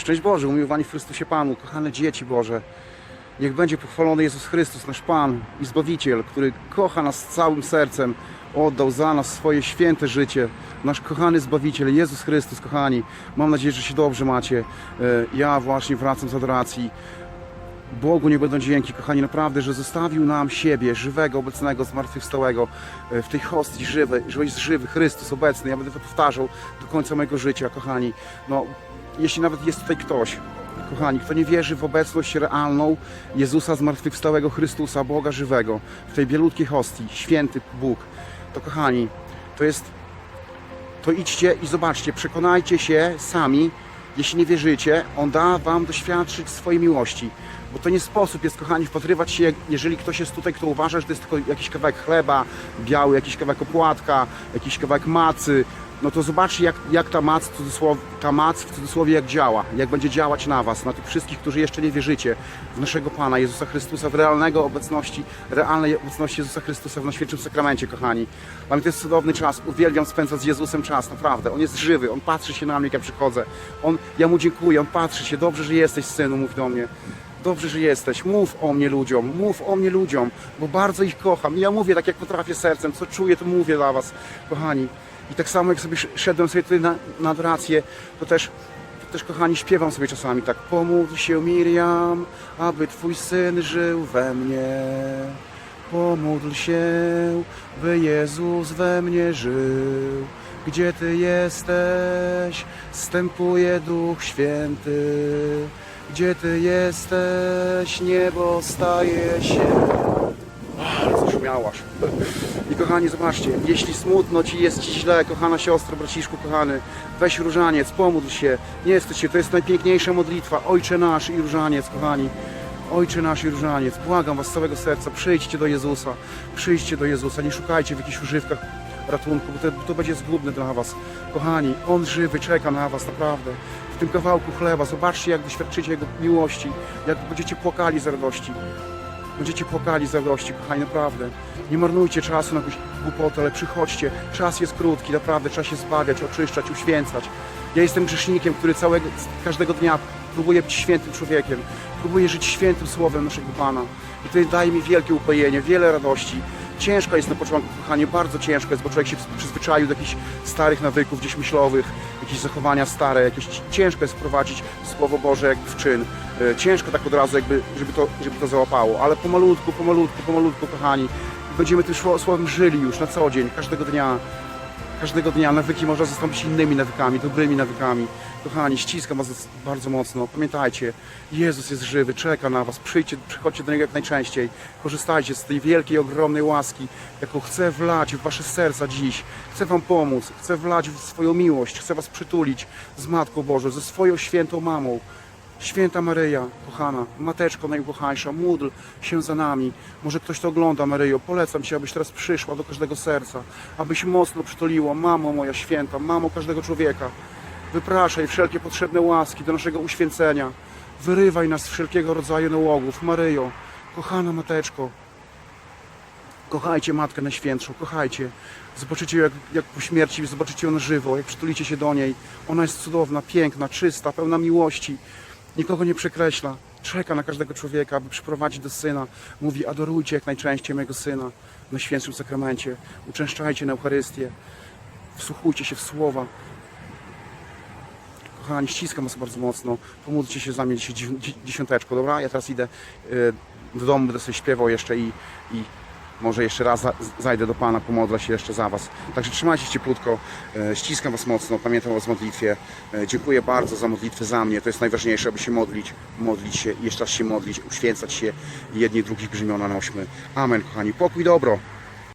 Szczęść Boże, umiłowani w Chrystusie Panu, kochane dzieci Boże. Niech będzie pochwalony Jezus Chrystus, nasz Pan i Zbawiciel, który kocha nas całym sercem, oddał za nas swoje święte życie. Nasz kochany Zbawiciel, Jezus Chrystus, kochani. Mam nadzieję, że się dobrze macie. E, Ja właśnie wracam z adoracji. Bogu nie będą dzięki, kochani, naprawdę, że zostawił nam siebie, żywego, obecnego, zmartwychwstałego, e, w tej hostii żywy, że jest żywy, Chrystus obecny. Ja będę to powtarzał do końca mojego życia, kochani. No, jeśli nawet jest tutaj ktoś, kochani, kto nie wierzy w obecność realną Jezusa zmartwychwstałego Chrystusa, Boga żywego, w tej bielutkiej hostii, święty Bóg, to kochani, to jest to idźcie i zobaczcie, przekonajcie się sami, jeśli nie wierzycie, On da Wam doświadczyć swojej miłości. Bo to nie sposób jest, kochani, wpatrywać się, jeżeli ktoś jest tutaj, kto uważa, że to jest tylko jakiś kawałek chleba, biały, jakiś kawałek opłatka, jakiś kawałek macy, no to zobaczcie, jak, jak ta, mac, ta mac w cudzysłowie jak działa, jak będzie działać na Was, na tych wszystkich, którzy jeszcze nie wierzycie w naszego Pana Jezusa Chrystusa, w realnego obecności, realnej obecności Jezusa Chrystusa w Najświętszym Sakramencie, kochani. Dla to jest cudowny czas, uwielbiam spędzać z Jezusem czas, naprawdę. On jest żywy, On patrzy się na mnie, jak ja przychodzę. On, ja Mu dziękuję, On patrzy się, dobrze, że jesteś, Synu, mów do mnie. Dobrze, że jesteś. Mów o mnie ludziom, mów o mnie ludziom, bo bardzo ich kocham. I ja mówię tak, jak potrafię sercem, co czuję, to mówię dla Was, kochani. I tak samo jak sobie sz- szedłem sobie tutaj na, na adorację, to też, to też, kochani, śpiewam sobie czasami tak. Pomódl się Miriam, aby Twój Syn żył we mnie. Pomódl się, by Jezus we mnie żył. Gdzie Ty jesteś, stępuje Duch Święty. Gdzie Ty jesteś, niebo staje się. Ale zaszumiałaś. I kochani, zobaczcie, jeśli smutno Ci jest Ci źle, kochana siostro, braciszku, kochany, weź różaniec, pomódl się, nie wstydź się, to jest najpiękniejsza modlitwa, Ojcze nasz i różaniec, kochani. Ojcze nasz i różaniec, błagam Was z całego serca, przyjdźcie do Jezusa, przyjdźcie do Jezusa, nie szukajcie w jakichś używkach ratunku, bo to, to będzie zgubne dla Was. Kochani, On żywy czeka na Was, naprawdę. W tym kawałku chleba, zobaczcie, jak doświadczycie Jego miłości, jak będziecie płakali z radości. Będziecie płakali z radości, kochani, naprawdę. Nie marnujcie czasu na jakąś głupotę, ale przychodźcie. Czas jest krótki, naprawdę trzeba się zbawiać, oczyszczać, uświęcać. Ja jestem grzesznikiem, który całego, każdego dnia próbuje być świętym człowiekiem. Próbuje żyć świętym słowem naszego Pana. I to daje mi wielkie upojenie, wiele radości. Ciężko jest na początku, kochanie, bardzo ciężko jest, bo człowiek się przyzwyczaił do jakichś starych nawyków, gdzieś myślowych, jakieś zachowania stare, jakieś ciężko jest wprowadzić Słowo Boże jakby w czyn. E, Ciężko tak od razu jakby, żeby to, żeby to załapało, ale pomalutku, pomalutku, pomalutku, kochani, będziemy tym Słowem żyli już na co dzień, każdego dnia. Każdego dnia nawyki można zastąpić innymi nawykami, dobrymi nawykami. Kochani, ściskam Was bardzo mocno. Pamiętajcie, Jezus jest żywy, czeka na Was. Przyjdźcie, przychodźcie do Niego jak najczęściej. Korzystajcie z tej wielkiej, ogromnej łaski, jaką chcę wlać w Wasze serca dziś. Chcę Wam pomóc, chcę wlać w swoją miłość, chcę Was przytulić z Matką Bożą, ze swoją świętą mamą. Święta Maryja, kochana, Mateczko najukochańsza, módl się za nami. Może ktoś to ogląda, Maryjo, polecam Ci, abyś teraz przyszła do każdego serca, abyś mocno przytuliła, mamo moja święta, mamo każdego człowieka. Wypraszaj wszelkie potrzebne łaski do naszego uświęcenia. Wyrywaj nas z wszelkiego rodzaju nałogów. Maryjo, kochana Mateczko, Kochajcie Matkę Najświętszą, kochajcie. Zobaczycie ją jak, jak po śmierci, zobaczycie ją na żywo, jak przytulicie się do niej. Ona jest cudowna, piękna, czysta, pełna miłości. Nikogo nie przekreśla. Czeka na każdego człowieka, aby przyprowadzić do Syna. Mówi, adorujcie jak najczęściej mojego Syna na Świętszym Sakramencie. Uczęszczajcie na Eucharystię. Wsłuchujcie się w słowa. Kochani, ściskam Was bardzo mocno. Pomódlcie się za mnie dzisiaj dziesią- dzie- dziesiąteczką, dobra? Ja teraz idę y, do domu, będę sobie śpiewał jeszcze i, i może jeszcze raz za, zajdę do Pana, pomodlę się jeszcze za Was. Także trzymajcie się cieplutko, e, ściskam Was mocno, pamiętam o modlitwie. E, dziękuję bardzo za modlitwę za mnie, to jest najważniejsze, aby się modlić, modlić się, jeszcze raz się modlić, uświęcać się jedni drugich brzmiona nośmy. Amen, kochani. Pokój, dobro.